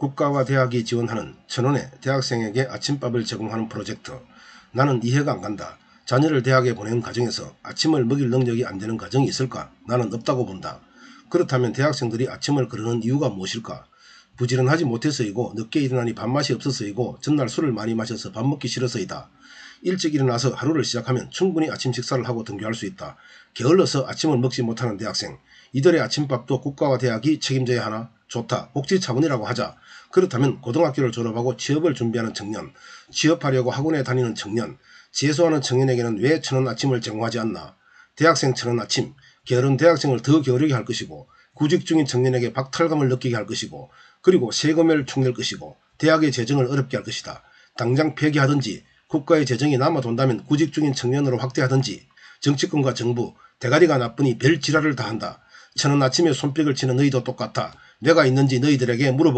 국가와 대학이 지원하는 천원의 대학생에게 아침밥을 제공하는 프로젝트. 나는 이해가 안 간다. 자녀를 대학에 보내는 가정에서 아침을 먹일 능력이 안 되는 가정이 있을까? 나는 없다고 본다. 그렇다면 대학생들이 아침을 거르는 이유가 무엇일까? 부지런하지 못해서이고 늦게 일어나니 밥맛이 없어서이고 전날 술을 많이 마셔서 밥 먹기 싫어서이다. 일찍 일어나서 하루를 시작하면 충분히 아침 식사를 하고 등교할 수 있다. 게을러서 아침을 먹지 못하는 대학생. 이들의 아침밥도 국가와 대학이 책임져야 하나? 좋다. 복지 차원이라고 하자. 그렇다면 고등학교를 졸업하고 취업을 준비하는 청년, 취업하려고 학원에 다니는 청년, 재수하는 청년에게는 왜 천원 아침을 제공하지 않나? 대학생 천원 아침, 게으른 대학생을 더 게으르게 할 것이고 구직 중인 청년에게 박탈감을 느끼게 할 것이고 그리고 세금을 축낼 것이고 대학의 재정을 어렵게 할 것이다. 당장 폐기하든지 국가의 재정이 남아돈다면 구직 중인 청년으로 확대하든지 정치권과 정부 대가리가 나쁘니 별 지랄을 다 한다. 천원 아침에 손뼉을 치는 너희도 똑같아. 뇌가 있는지 너희들에게 물어보